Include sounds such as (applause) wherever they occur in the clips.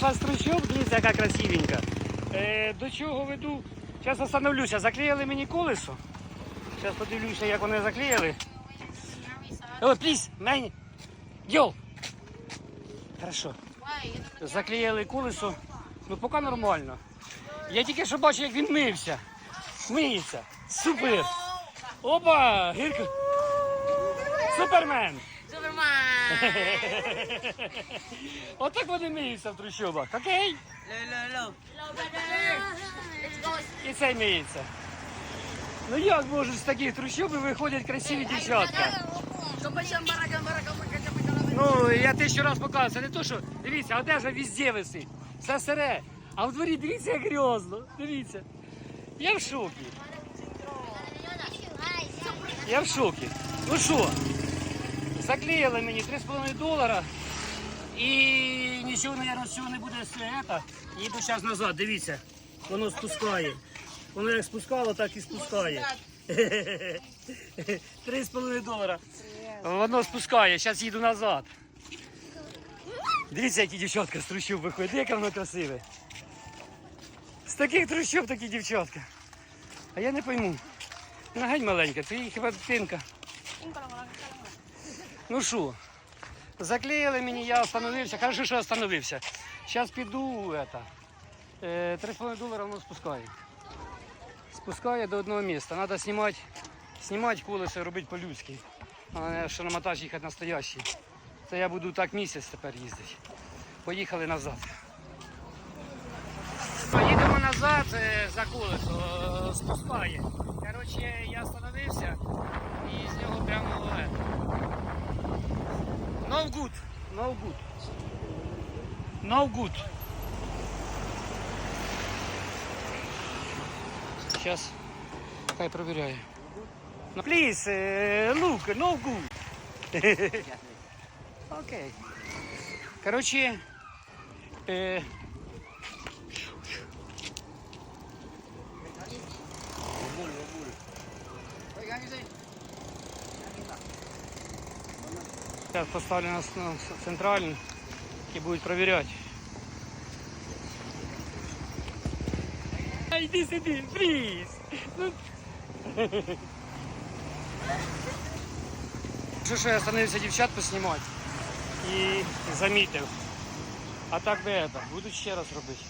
вийшла з трущоб, дивіться, яка красивенька. Е, до чого веду? Зараз остановлюся. Заклеїли мені колесо. Зараз подивлюся, як вони заклеїли. О, пліз, мені. Йол. Хорошо. Заклеїли колесо. Ну поки нормально. Я тільки що бачу, як він мився. Миється. Супер. Опа! Гірка. Супермен! Супермен! (laughs) Отак вони миються в трущобах. Окей? Let's go. І цей миється. Ну як можуть з таких трущобів виходять красиві дівчатка? Ну, я тисячу раз показую, це не то, що дивіться, одежа везде висить. Все сире. А в дворі дивіться, як грязно. Дивіться. Я в шокі. Я в шокі. Ну що, Заклеїли мені 3,5 долара. І нічого, мабуть, з цього не буде з. Їду зараз назад, дивіться. Воно спускає. Воно як спускало, так і спускає. (laughs) 3,5 долара. Воно спускає, зараз їду назад. Дивіться, які дівчатка з трущоб виходять, яке воно красиве. З таких трущоб такі дівчатка. А я не пойму. Нагань маленька, це її хіба дитинка. Ну що, заклеїли мені, я остановився. Хорошо, що остановився. Зараз піду, это, е, 3,5 долара воно спускає. Спускає до одного місця. Треба знімати, знімати колесо, робити по-людськи. А не що на монтаж їхати настоящий. Це я буду так місяць тепер їздити. Поїхали назад. Поїдемо назад е, за колесо, е, спускає. Коротше, я остановився good. No good. No good. Сейчас. Хай проверяю. No, please, uh, look, no good. Окей. Короче, э, сейчас поставлю нас на центральный и будет проверять. А, Иди сюда, плиз. Ну. Що, що я остановився дівчат поснімати і замітив. А так би это, буду ще раз робити.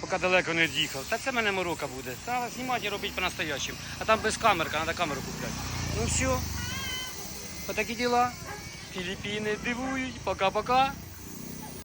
Поки далеко не від'їхав. Та це мене морока буде. Треба знімати і робити по-настоящему. А там без камерка, треба камеру купляти. Ну все. Отакі діла. Філіппіни дивують. Пока-пока.